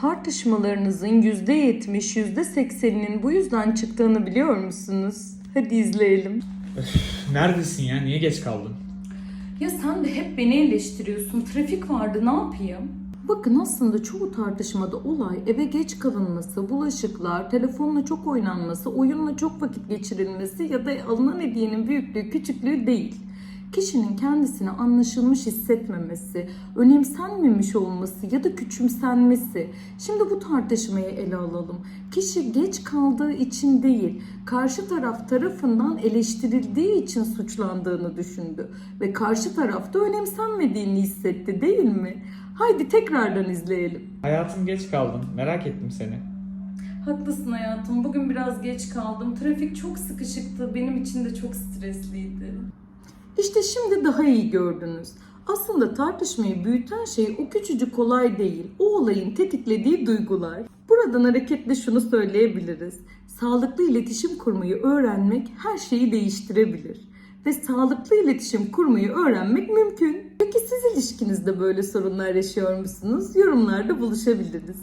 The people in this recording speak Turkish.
Tartışmalarınızın %70, %80'inin bu yüzden çıktığını biliyor musunuz? Hadi izleyelim. Neredesin ya? Niye geç kaldın? Ya sen de hep beni eleştiriyorsun. Trafik vardı ne yapayım? Bakın aslında çoğu tartışmada olay eve geç kalınması, bulaşıklar, telefonla çok oynanması, oyunla çok vakit geçirilmesi ya da alınan hediyenin büyüklüğü küçüklüğü değil. Kişinin kendisini anlaşılmış hissetmemesi, önemsenmemiş olması ya da küçümsenmesi. Şimdi bu tartışmayı ele alalım. Kişi geç kaldığı için değil, karşı taraf tarafından eleştirildiği için suçlandığını düşündü ve karşı tarafta önemsenmediğini hissetti değil mi? Haydi tekrardan izleyelim. Hayatım geç kaldın. Merak ettim seni. Haklısın hayatım. Bugün biraz geç kaldım. Trafik çok sıkışıktı. Benim için de çok stresliydi. İşte şimdi daha iyi gördünüz. Aslında tartışmayı büyüten şey o küçücük olay değil, o olayın tetiklediği duygular. Buradan hareketle şunu söyleyebiliriz. Sağlıklı iletişim kurmayı öğrenmek her şeyi değiştirebilir. Ve sağlıklı iletişim kurmayı öğrenmek mümkün. Peki siz ilişkinizde böyle sorunlar yaşıyor musunuz? Yorumlarda buluşabiliriz.